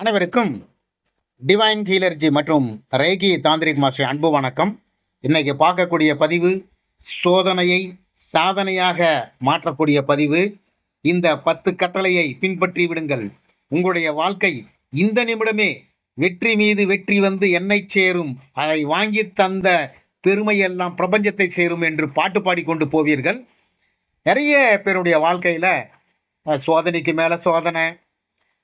அனைவருக்கும் டிவைன் ஹீலர்ஜி மற்றும் Reiki tantric master அன்பு வணக்கம். இன்றைக்கி பார்க்கக்கூடிய பதிவு சோதனையை சாதனையாக மாற்றக்கூடிய பதிவு. இந்த பத்து கட்டளையை பின்பற்றி விடுங்கள். உங்களுடைய வாழ்க்கை இந்த நிமிடமே வெற்றி மீது வெற்றி வந்து என்னை சேரும். அதை வாங்கி தந்த பெருமையெல்லாம் பிரபஞ்சத்தை சேரும் என்று பாட்டு பாடிக்கொண்டு போவீர்கள். நிறைய பேருடைய வாழ்க்கையில் சோதனைக்கு மேலே சோதனை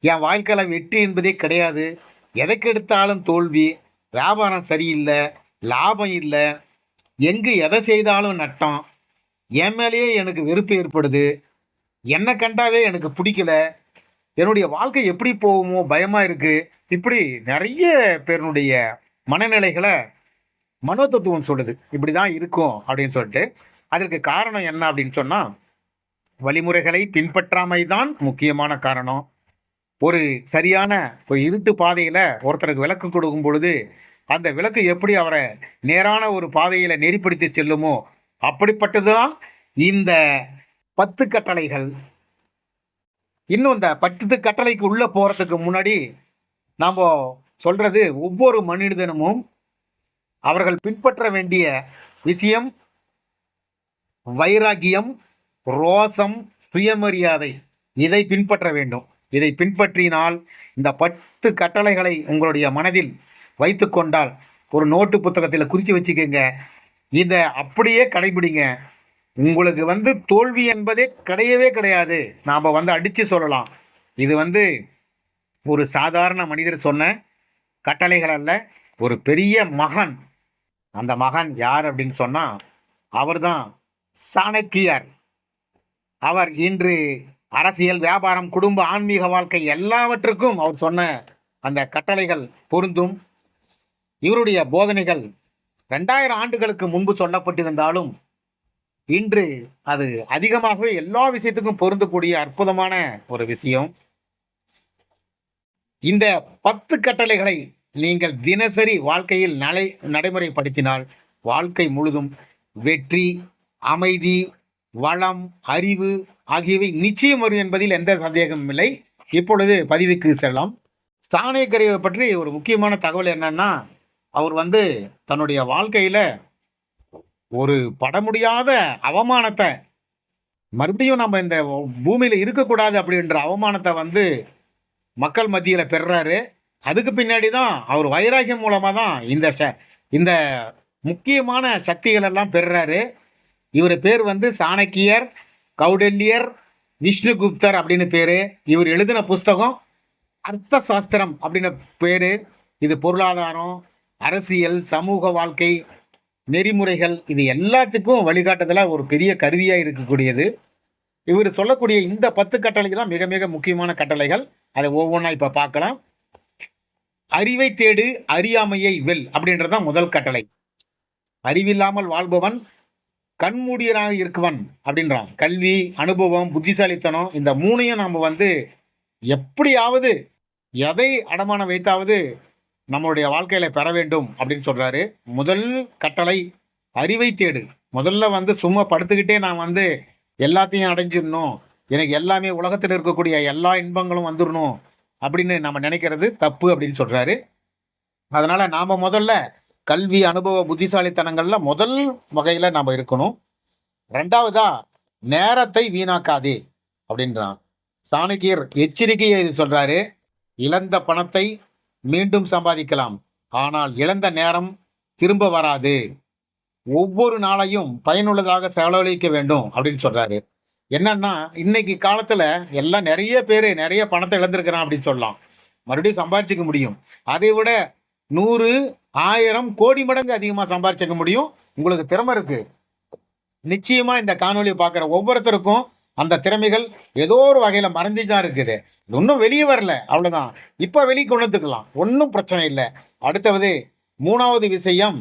என் வாழ்க்கையில் வெற்றி என்பதே கிடையாது. எதைக்கு எடுத்தாலும் தோல்வி. வியாபாரம் சரியில்லை. லாபம் இல்லை. எங்கு எதை செய்தாலும் நட்டம். என் மேலேயே எனக்கு வெறுப்பு ஏற்படுது. என்னை கண்டாவே எனக்கு பிடிக்கல. என்னுடைய வாழ்க்கை எப்படி போகுமோ பயமாக இருக்குது இப்படி நிறைய பேருனுடைய மனநிலைகளை மனோதத்துவம் சொல்லுது. இப்படி தான் இருக்கும் அப்படின்னு சொல்லிட்டு அதற்கு காரணம் என்ன அப்படின்னு சொன்னால் வழிமுறைகளை பின்பற்றாமை தான் முக்கியமான காரணம். ஒரு சரியான ஒரு இருட்டு பாதையில் ஒருத்தருக்கு விளக்கு கொடுக்கும் பொழுது அந்த விளக்கு எப்படி அவரை நேரான ஒரு பாதையில் நெறிப்படுத்தி செல்லுமோ அப்படிப்பட்டது தான் இந்த பத்து கட்டளைகள். இன்னும் இந்த பத்து கட்டளைக்கு உள்ளே போகிறதுக்கு முன்னாடி நாம் சொல்கிறது ஒவ்வொரு மனிதனமும் அவர்கள் பின்பற்ற வேண்டிய விஷயம் வைராகியம் ரோசம் சுயமரியாதை. இதை பின்பற்ற வேண்டும். இதை பின்பற்றினால் இந்த பத்து கட்டளைகளை உங்களுடைய மனதில் வைத்து கொண்டால் ஒரு நோட்டு புத்தகத்தில் குறித்து வச்சுக்கோங்க. இதை அப்படியே கடைபிடிங்க. உங்களுக்கு வந்து தோல்வி என்பதே கிடையவே கிடையாது. நாம் வந்து அடித்து சொல்லலாம். இது வந்து ஒரு சாதாரண மனிதர் சொன்ன கட்டளைகள் அல்ல. ஒரு பெரிய மகன். அந்த மகன் யார் அப்படின்னு சொன்னால் அவர்தான் சாணக்கியார். அவர் இன்று அரசியல் வியாபாரம் குடும்ப ஆன்மீக வாழ்க்கை எல்லாவற்றுக்கும் அவர் சொன்ன அந்த கட்டளைகள் பொருந்தும். இவருடைய போதனைகள் ரெண்டாயிரம் ஆண்டுகளுக்கு முன்பு சொல்லப்பட்டிருந்தாலும் இன்று அது அதிகமாகவே எல்லா விஷயத்துக்கும் பொருந்தக்கூடிய அற்புதமான ஒரு விஷயம். இந்த பத்து கட்டளைகளை நீங்கள் தினசரி வாழ்க்கையில் நலை நடைமுறைப்படுத்தினால் வாழ்க்கை முழுதும் வெற்றி அமைதி வளம் அறிவு ஆகியவை நிச்சயம் வரும் என்பதில் எந்த சந்தேகமும் இல்லை. இப்பொழுது பதிவுக்கு செல்லலாம். சாணேக்கரையை பற்றி ஒரு முக்கியமான தகவல் என்னன்னா அவர் வந்து தன்னுடைய வாழ்க்கையில் ஒரு பட முடியாத அவமானத்தை மறுபடியும் நம்ம இந்த பூமியில் இருக்கக்கூடாது அப்படின்ற அவமானத்தை வந்து மக்கள் மத்தியில் பெறுறாரு. அதுக்கு பின்னாடி தான் அவர் வைராகியம் மூலமாக தான் இந்த ச இந்த முக்கியமான சக்திகள் எல்லாம் பெறுறாரு. இவர் பேர் வந்து சாணக்கியர். கௌடல்யர் விஷ்ணுகுப்தர் அப்படின்னு பேர். இவர் எழுதின புஸ்தகம் அர்த்த சாஸ்திரம் அப்படின்னு பேர். இது பொருளாதாரம் அரசியல் சமூக வாழ்க்கை நெறிமுறைகள் இது எல்லாத்துக்கும் வழிகாட்டுதலாக ஒரு பெரிய கருவியாக இருக்கக்கூடியது. இவர் சொல்லக்கூடிய இந்த பத்து கட்டளைகள் தான் மிக மிக முக்கியமான கட்டளைகள். அதை ஒவ்வொன்றா இப்போ பார்க்கலாம். அறிவை தேடு அறியாமையை வெல் அப்படின்றது தான் முதல் கட்டளை. அறிவில்லாமல் வாழ்பவன் கண்மூடியராக இருக்குவன் அப்படின்றான். கல்வி அனுபவம் புத்திசாலித்தனம் இந்த மூணையும் நாம் வந்து எப்படியாவது எதை அடமானம் வைத்தாவது நம்மளுடைய வாழ்க்கையில் பெற வேண்டும் அப்படின்னு சொல்கிறாரு முதல் கட்டளை அறிவை தேடு. முதல்ல வந்து சும்மா படுத்துக்கிட்டே நான் வந்து எல்லாத்தையும் அடைஞ்சிடணும். எனக்கு எல்லாமே உலகத்தில் இருக்கக்கூடிய எல்லா இன்பங்களும் வந்துடணும் அப்படின்னு நம்ம நினைக்கிறது தப்பு அப்படின்னு சொல்கிறாரு அதனால் நாம் முதல்ல கல்வி அனுபவ புத்திசாலித்தனங்கள்ல முதல் வகையில நம்ம இருக்கணும். ரெண்டாவதா நேரத்தை வீணாக்காதே அப்படின்றான். சாணக்கியர் எச்சரிக்கையை இது சொல்றாரு. இழந்த பணத்தை மீண்டும் சம்பாதிக்கலாம். ஆனால் இழந்த நேரம் திரும்ப வராது. ஒவ்வொரு நாளையும் பயனுள்ளதாக செலவழிக்க வேண்டும் அப்படின்னு சொல்றாரு. என்னன்னா இன்னைக்கு காலத்துல எல்லாம் நிறைய பேர் நிறைய பணத்தை இழந்திருக்கிறான் அப்படின்னு சொல்லலாம். மறுபடியும் சம்பாதிச்சுக்க முடியும். அதை விட நூறு ஆயிரம் கோடி மடங்கு அதிகமாக சம்பாரிச்சிக்க முடியும். உங்களுக்கு திறமை இருக்கு. நிச்சயமா இந்த காணொலியை பார்க்குற ஒவ்வொருத்தருக்கும் அந்த திறமைகள் ஏதோ ஒரு வகையில் மறைஞ்சு தான் இருக்குது. இது இன்னும் வெளியே வரல. அவ்வளோதான் இப்போ வெளியே கொண்டுத்துக்கலாம் ஒன்றும் பிரச்சனை இல்லை. அடுத்தது மூணாவது விஷயம்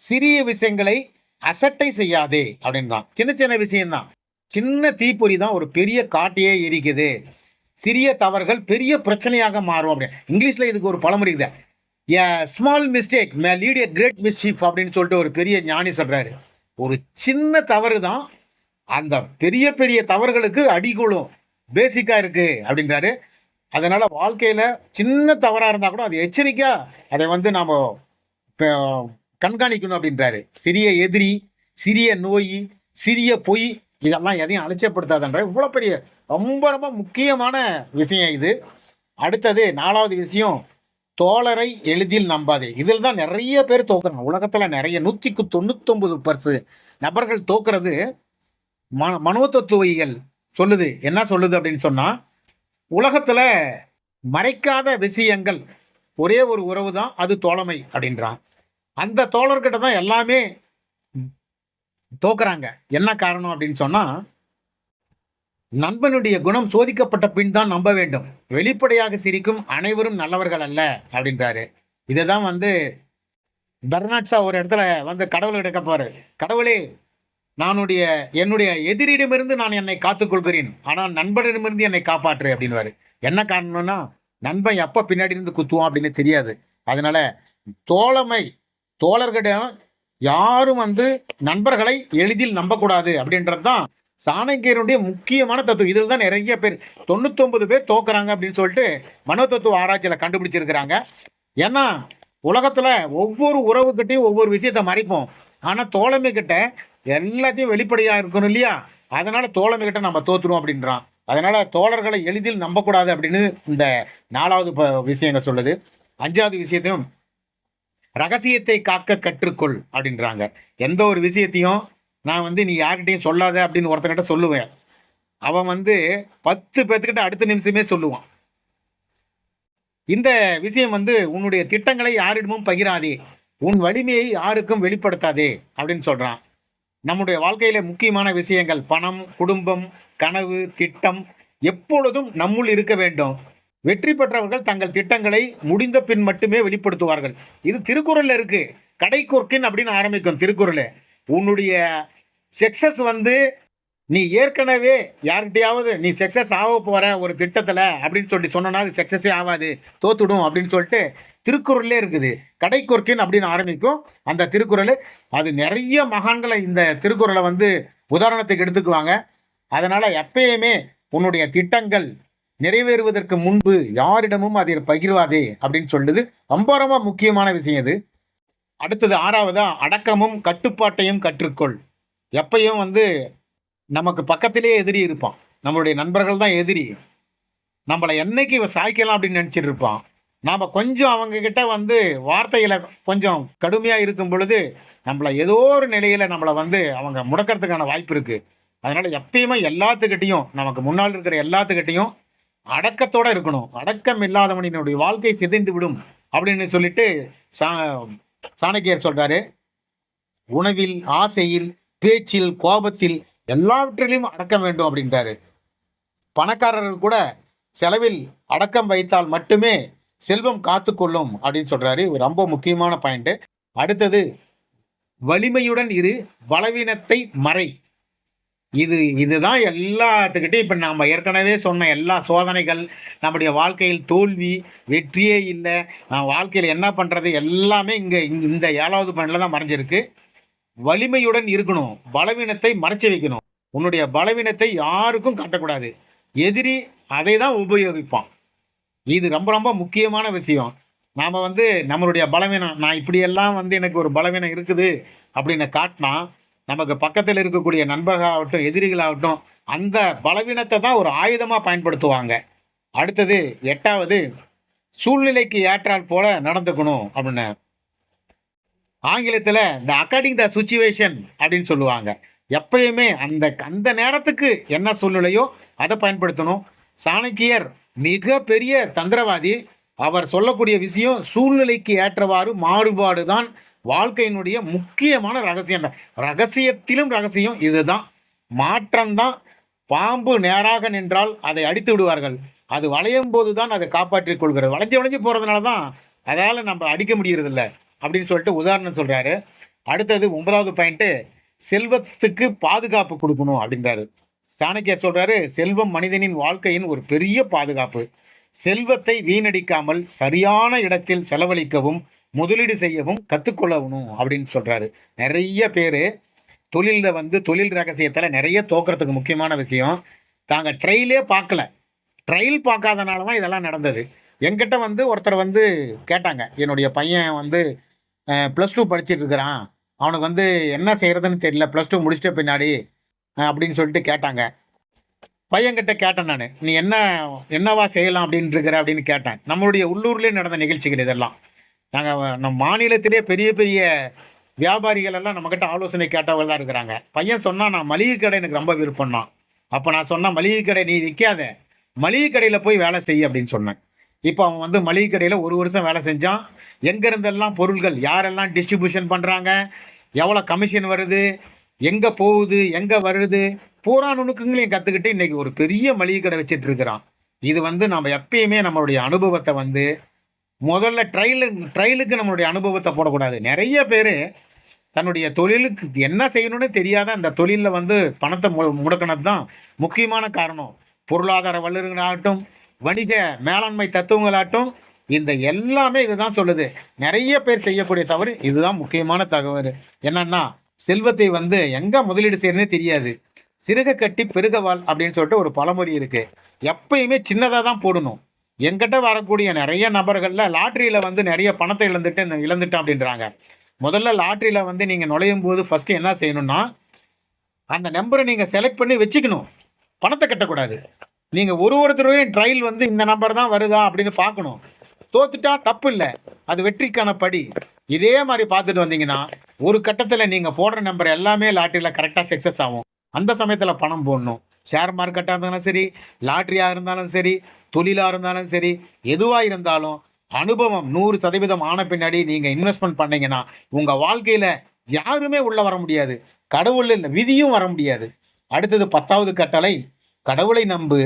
சிறிய விஷயங்களை அசட்டை செய்யாதே அப்படின்னு தான். சின்ன சின்ன விஷயம்தான். சின்ன தீப்பொறி தான் ஒரு பெரிய காட்டையே எரிக்குது. சிறிய தவறுகள் பெரிய பிரச்சனையாக மாறும் அப்படின்னு. இங்கிலீஷில் இதுக்கு ஒரு பழமொழி இருக்குது. A small mistake may lead a great mischief அப்படின்னு சொல்லிட்டு ஒரு பெரிய ஞானி சொல்கிறாரு ஒரு சின்ன தவறு தான். அந்த பெரிய பெரிய தவறுகளுக்கு அடிகொள்ளும் பேசிக்காக இருக்குது அப்படின்றாரு. அதனால் வாழ்க்கையில் சின்ன தவறாக இருந்தால் கூட அது எச்சரிக்கையாக அதை வந்து நாம் கண்காணிக்கணும் அப்படின்றாரு. சிறிய எதிரி சிறிய நோய் சிறிய பொய் இதெல்லாம் எதையும் அலட்சியப்படுத்தாதன்ற இவ்வளோ பெரிய ரொம்ப ரொம்ப முக்கியமான விஷயம் இது. அடுத்தது நாலாவது விஷயம் தோழரை எளிதில் நம்பாதே. இதில் தான் நிறைய பேர் தோக்குறாங்க. உலகத்தில் நிறைய நூற்றிக்கு தொண்ணூத்தொம்பது பர்சு நபர்கள் தோக்குறது ம மனோதத்துவியல் சொல்லுது. என்ன சொல்லுது அப்படின்னு சொன்னால் உலகத்தில் மறைக்காத விஷயங்கள் ஒரே ஒரு உறவு தான் அது தோழமை அப்படின்றான். அந்த தோழர்கிட்ட தான் எல்லாமே தோக்குறாங்க. என்ன காரணம் அப்படின்னு சொன்னால் நண்பனுடைய குணம் சோதிக்கப்பட்ட பின் தான் நம்ப வேண்டும். வெளிப்படையாக சிரிக்கும் அனைவரும் நல்லவர்கள் அல்ல அப்படின்றாரு. இதை தான் வந்து பெர்னாட்ஸா ஒரு இடத்துல வந்து கடவுள் எடுக்கப்பாரு கடவுளே நானுடைய என்னுடைய எதிரிடமிருந்து நான் என்னை காத்துக்கொள்கிறேன். ஆனால் நண்பனிடமிருந்து என்னை காப்பாற்று அப்படின்னுவாரு. என்ன காரணம்னா நண்பன் எப்போ பின்னாடி இருந்து குத்துவான் அப்படின்னு தெரியாது. அதனால தோழமை தோழர்களிடம் யாரும் வந்து நண்பர்களை எளிதில் நம்பக்கூடாது அப்படின்றது தான் சாணக்கியருடைய முக்கியமான தத்துவம். இதில் தான் நிறைய பேர் தொண்ணூத்தொம்பது பேர் தோக்குறாங்க அப்படின்னு சொல்லிட்டு மனோதத்துவ ஆராய்ச்சியில் கண்டுபிடிச்சிருக்கிறாங்க. ஏன்னா உலகத்தில் ஒவ்வொரு உறவுக்கிட்டையும் ஒவ்வொரு விஷயத்தை மறைப்போம். ஆனால் தோழமை கிட்ட எல்லாத்தையும் வெளிப்படையாக இருக்கணும் இல்லையா? அதனால் தோழமை கிட்ட நம்ம தோத்துருவோம் அப்படின்றான். அதனால் தோழர்களை எளிதில் நம்பக்கூடாது அப்படின்னு இந்த நாலாவது ப விஷயங்க சொல்லுது. அஞ்சாவது விஷயத்தையும் ரகசியத்தை காக்க கற்றுக்கொள் அப்படின்றாங்க. எந்த ஒரு விஷயத்தையும் நான் வந்து நீ யார்கிட்டையும் சொல்லாத அப்படின்னு ஒருத்தங்கிட்ட சொல்லுவேன். அவன் வந்து பத்து பேர்த்துக்கிட்ட அடுத்த நிமிஷமே சொல்லுவான். இந்த விஷயம் வந்து உன்னுடைய திட்டங்களை யாரிடமும் பகிராதே. உன் வலிமையை யாருக்கும் வெளிப்படுத்தாதே அப்படின்னு சொல்கிறான் நம்முடைய வாழ்க்கையில் முக்கியமான விஷயங்கள் பணம் குடும்பம் கனவு திட்டம் எப்பொழுதும் நம்முள் இருக்க வேண்டும். வெற்றி பெற்றவர்கள் தங்கள் திட்டங்களை முடிந்த பின் மட்டுமே வெளிப்படுத்துவார்கள். இது திருக்குறளில் இருக்குது கடை அப்படின்னு ஆரம்பிக்கும் திருக்குறள். உன்னுடைய சக்ஸஸ் வந்து நீ ஏற்கனவே யார்கிட்டையாவது நீ சக்ஸஸ் ஆக போகிற ஒரு திட்டத்தில் அப்படின்னு சொல்லி சொன்னோன்னா அது சக்ஸஸே ஆகாது தோத்துடும் அப்படின்னு சொல்லிட்டு திருக்குறளே இருக்குது. கடைக்குறுக்கின் அப்படின்னு ஆரம்பிக்கும். அந்த திருக்குறள் அது நிறைய மகான்களை இந்த திருக்குறளை வந்து உதாரணத்துக்கு எடுத்துக்குவாங்க. அதனால் எப்பயுமே உன்னுடைய திட்டங்கள் நிறைவேறுவதற்கு முன்பு யாரிடமும் அதை பகிர்வாதே அப்படின்னு சொல்லுது. ரொம்ப ரொம்ப முக்கியமான விஷயம் இது. அடுத்தது ஆறாவதா? அடக்கமும் கட்டுப்பாட்டையும் கற்றுக்கொள். எப்பயும் வந்து நமக்கு பக்கத்திலே எதிரி இருப்பான். நம்மளுடைய நண்பர்கள் தான் எதிரி. நம்மளை என்னைக்கு இவன் சாய்க்கலாம் அப்படின்னு நினச்சிட்டு இருப்பான். நாம் கொஞ்சம் அவங்கக்கிட்ட வந்து வார்த்தையில் கொஞ்சம் கடுமையாக இருக்கும் பொழுது நம்மளை ஏதோ ஒரு நிலையில் நம்மளை வந்து அவங்க முடக்கிறதுக்கான வாய்ப்பு இருக்குது அதனால் எப்பயுமே எல்லாத்துக்கிட்டேயும் நமக்கு முன்னால் இருக்கிற எல்லாத்துக்கிட்டேயும் அடக்கத்தோடு இருக்கணும். அடக்கம் இல்லாதவனினுடைய வாழ்க்கை சிதைந்து விடும் அப்படின்னு சொல்லிட்டு சா சாணக்கியர் சொல்றாரு உணவில் ஆசையில் பேச்சில் கோபத்தில் எல்லாவற்றிலும் அடக்கம் வேண்டும் அப்படின்றாரு. பணக்காரர்கள் கூட செலவில் அடக்கம் வைத்தால் மட்டுமே செல்வம் காத்துக்கொள்ளும் அப்படின்னு சொல்றாரு. ரொம்ப முக்கியமான பாயிண்ட் அடுத்தது வலிமையுடன் இரு பலவீனத்தை மறை. இது இதுதான் எல்லாத்துக்கிட்டையும் இப்போ நாம் ஏற்கனவே சொன்ன எல்லா சோதனைகள் நம்முடைய வாழ்க்கையில் தோல்வி வெற்றியே இல்லை. நான் வாழ்க்கையில் என்ன பண்ணுறது எல்லாமே இங்கே இந்த ஏழாவது பண்ணில் தான் மறைஞ்சிருக்கு. வலிமையுடன் இருக்கணும். பலவீனத்தை மறைச்சி வைக்கணும். உன்னுடைய பலவீனத்தை யாருக்கும் காட்டக்கூடாது. எதிரி அதை தான் உபயோகிப்பான். இது ரொம்ப ரொம்ப முக்கியமான விஷயம். நாம் வந்து நம்மளுடைய பலவீனம் நான் இப்படியெல்லாம் வந்து எனக்கு ஒரு பலவீனம் இருக்குது அப்படின்னு காட்டினா நமக்கு பக்கத்தில் இருக்கக்கூடிய நண்பர்களாகட்டும் எதிரிகளாகட்டும் அந்த பலவீனத்தை தான் ஒரு ஆயுதமாக பயன்படுத்துவாங்க. அடுத்தது எட்டாவது சூழ்நிலைக்கு ஏற்றால் போல நடந்துக்கணும் அப்படின்னு. ஆங்கிலத்தில் இந்த அக்கார்டிங் த சுச்சுவேஷன் அப்படின்னு சொல்லுவாங்க. எப்பயுமே அந்த அந்த நேரத்துக்கு என்ன சூழ்நிலையோ அதை பயன்படுத்தணும். சாணக்கியர் மிக பெரிய தந்திரவாதி. அவர் சொல்லக்கூடிய விஷயம் சூழ்நிலைக்கு ஏற்றவாறு மாறுபாடு தான் வாழ்க்கையினுடைய முக்கியமான ரகசியம் ரகசியத்திலும் ரகசியம் இதுதான். மாற்றம்தான். பாம்பு நேராக நின்றால் அதை அடித்து விடுவார்கள். அது வளையும் போது தான் அதை காப்பாற்றிக் கொள்கிறது. வளைஞ்சு வளைஞ்சு போகிறதுனால தான் அதால் நம்ம அடிக்க முடியறதில்ல அப்படின்னு சொல்லிட்டு உதாரணம் சொல்கிறாரு அடுத்தது ஒன்பதாவது பாயிண்ட்டு செல்வத்துக்கு பாதுகாப்பு கொடுக்கணும் அப்படின்றாரு. சாணக்கியா சொல்கிறாரு செல்வம் மனிதனின் வாழ்க்கையின் ஒரு பெரிய பாதுகாப்பு. செல்வத்தை வீணடிக்காமல் சரியான இடத்தில் செலவழிக்கவும் முதலீடு செய்யவும் கற்றுக்கொள்ளணும் அப்படின்னு சொல்கிறாரு நிறைய பேர் தொழிலில் வந்து தொழில் ரகசியத்தில் நிறைய தோக்கிறதுக்கு முக்கியமான விஷயம். தாங்க ட்ரெயிலே பார்க்கல. ட்ரெயில் பார்க்காதனால தான் இதெல்லாம் நடந்தது. என்கிட்ட வந்து ஒருத்தர் வந்து கேட்டாங்க. என்னுடைய பையன் வந்து ப்ளஸ் டூ படிச்சுட்டு இருக்கிறான். அவனுக்கு வந்து என்ன செய்கிறதுன்னு தெரியல. ப்ளஸ் டூ முடிச்சிட்ட பின்னாடி அப்படின்னு சொல்லிட்டு கேட்டாங்க. பையன்கிட்ட கேட்டேன் நான். நீ என்ன என்னவா செய்யலாம் அப்படின்ட்டு இருக்கிற? அப்படின்னு கேட்டேன். நம்மளுடைய உள்ளூர்லேயே நடந்த நிகழ்ச்சிகள் இதெல்லாம். நாங்கள் நம்ம மாநிலத்திலே பெரிய பெரிய வியாபாரிகள் எல்லாம் நம்மக்கிட்ட ஆலோசனை கேட்டவங்க தான் இருக்கிறாங்க. பையன் சொன்னால் நான் மளிகை கடை எனக்கு ரொம்ப விருப்பம் தான் அப்போ நான் சொன்னால் மளிகை கடை நீ விற்காத மளிகை கடையில் போய் வேலை செய் அப்படின்னு சொன்னேன். இப்போ அவன் வந்து மளிகை கடையில் ஒரு வருஷம் வேலை செஞ்சான். எங்கேருந்தெல்லாம் பொருள்கள் யாரெல்லாம் டிஸ்ட்ரிபியூஷன் பண்ணுறாங்க எவ்வளோ கமிஷன் வருது? எங்கே போகுது? எங்கே வருது? பூரா நுணுக்கங்களையும் கற்றுக்கிட்டு இன்றைக்கி ஒரு பெரிய மளிகை கடை வச்சிட்டு இருக்கிறான். இது வந்து நம்ம எப்பயுமே நம்மளுடைய அனுபவத்தை வந்து முதல்ல ட்ரையலு ட்ரையலுக்கு நம்மளுடைய அனுபவத்தை போடக்கூடாது. நிறைய பேர் தன்னுடைய தொழிலுக்கு என்ன செய்யணும்னு தெரியாத அந்த தொழிலில் வந்து பணத்தை மு முடக்கினது தான் முக்கியமான காரணம். பொருளாதார வல்லுநர்களாகட்டும் வணிக மேலாண்மை தத்துவங்களாகட்டும் இந்த எல்லாமே இதுதான் சொல்லுது. நிறைய பேர் செய்யக்கூடிய தவறு இதுதான் முக்கியமான தகவல். என்னன்னா செல்வத்தை வந்து எங்கே முதலீடு செய்யறதுனே தெரியாது. சிறுக கட்டி பெருகவாள் அப்படின்னு சொல்லிட்டு ஒரு பழமொழி இருக்குது எப்பயுமே சின்னதாக தான் போடணும். எங்கிட்ட வரக்கூடிய நிறைய நபர்களில் லாட்ரியில் வந்து நிறைய பணத்தை இழந்துட்டு இந்த இழந்துட்டேன் அப்படின்றாங்க. முதல்ல லாட்ரியில் வந்து நீங்கள் நுழையும் போது ஃபஸ்ட்டு என்ன செய்யணும்னா அந்த நம்பரை நீங்கள் செலக்ட் பண்ணி வச்சுக்கணும். பணத்தை கட்டக்கூடாது. நீங்கள் ஒரு ஒருத்தரையும் ட்ரையல் வந்து இந்த நம்பர் தான் வருதா அப்படின்னு பார்க்கணும். தோத்துட்டா தப்பு இல்லை. அது வெற்றிக்கான படி. இதே மாதிரி பார்த்துட்டு வந்தீங்கன்னா ஒரு கட்டத்தில் நீங்கள் போடுற நம்பர் எல்லாமே லாட்ரியில் கரெக்டாக சக்ஸஸ் ஆகும். அந்த சமயத்தில் பணம் போடணும். ஷேர் மார்க்கெட்டாக இருந்தாலும் சரி லாட்ரியாக இருந்தாலும் சரி தொழிலாக இருந்தாலும் சரி எதுவாக இருந்தாலும் அனுபவம் நூறு சதவீதம் ஆன பின்னாடி நீங்கள் இன்வெஸ்ட்மெண்ட் பண்ணீங்கன்னா உங்கள் வாழ்க்கையில் யாருமே உள்ளே வர முடியாது. கடவுள் இல்லை விதியும் வர முடியாது. அடுத்தது பத்தாவது கட்டளை கடவுளை நம்பு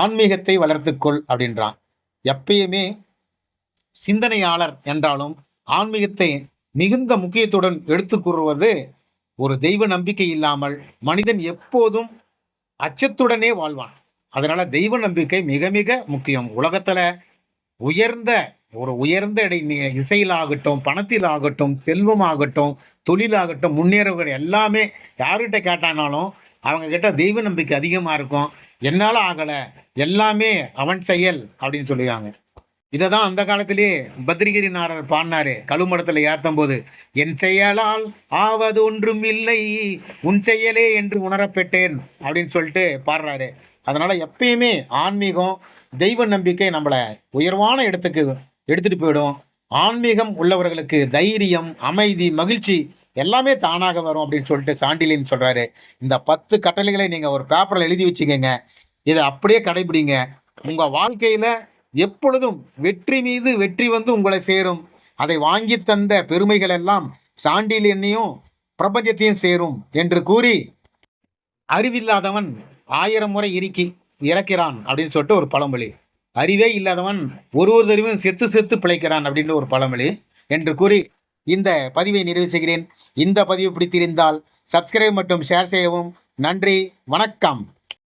ஆன்மீகத்தை வளர்த்துக்கொள் அப்படின்றான். எப்பயுமே சிந்தனையாளர் என்றாலும் ஆன்மீகத்தை மிகுந்த முக்கியத்துடன் எடுத்து கூறுவது ஒரு தெய்வ நம்பிக்கை இல்லாமல் மனிதன் எப்போதும் அச்சத்துடனே வாழ்வான். அதனால் தெய்வ நம்பிக்கை மிக மிக முக்கியம். உலகத்தில் உயர்ந்த ஒரு உயர்ந்த இடை நி- இசையிலாகட்டும் பணத்திலாகட்டும் செல்வமாகட்டும் தொழிலாகட்டும் முன்னேறவர்கள் எல்லாமே யார்கிட்ட கேட்டானாலும் அவங்கக்கிட்ட தெய்வ நம்பிக்கை அதிகமாக இருக்கும். என்னால் ஆகலை எல்லாமே அவன் செயல் அப்படின்னு சொல்லுவாங்க இதை தான் அந்த காலத்திலேயே பத்ரிகிரிநாதர் பாடினாரு கழுமடத்தில் ஏற்றும் போது என் செயலால் ஆவது ஒன்றும் இல்லை உன் செயலே என்று உணரப்பெற்றேன் அப்படின்னு சொல்லிட்டு பாடுறாரு. அதனால் எப்பயுமே ஆன்மீகம் தெய்வ நம்பிக்கை நம்மளை உயர்வான இடத்துக்கு எடுத்துட்டு போயிடும். ஆன்மீகம் உள்ளவர்களுக்கு தைரியம் அமைதி மகிழ்ச்சி எல்லாமே தானாக வரும் அப்படின்னு சொல்லிட்டு சாண்டிலின் சொல்கிறாரு இந்த பத்து கட்டளைகளை நீங்கள் ஒரு பேப்பரில் எழுதி வச்சுக்கோங்க. இதை அப்படியே கடைபிடிங்க. உங்கள் வாழ்க்கையில் எப்பொழுதும் வெற்றி மீது வெற்றி வந்து உங்களை சேரும். அதை வாங்கி தந்த பெருமைகள் எல்லாம் சாண்டிலியனையும் பிரபஞ்சத்தையும் சேரும் என்று கூறி அறிவில்லாதவன் ஆயிரம் முறை இறுக்கி இறக்கிறான் அப்படின்னு சொல்லிட்டு ஒரு பழமொழி. அறிவே இல்லாதவன் ஒரு ஒரு தடவையும் செத்து செத்து பிழைக்கிறான் அப்படின்னு ஒரு பழமொழி என்று கூறி இந்த பதிவை நிறைவு செய்கிறேன். இந்த பதிவு பிடித்திருந்தால் சப்ஸ்கிரைப் மற்றும் ஷேர் செய்யவும். நன்றி. வணக்கம்.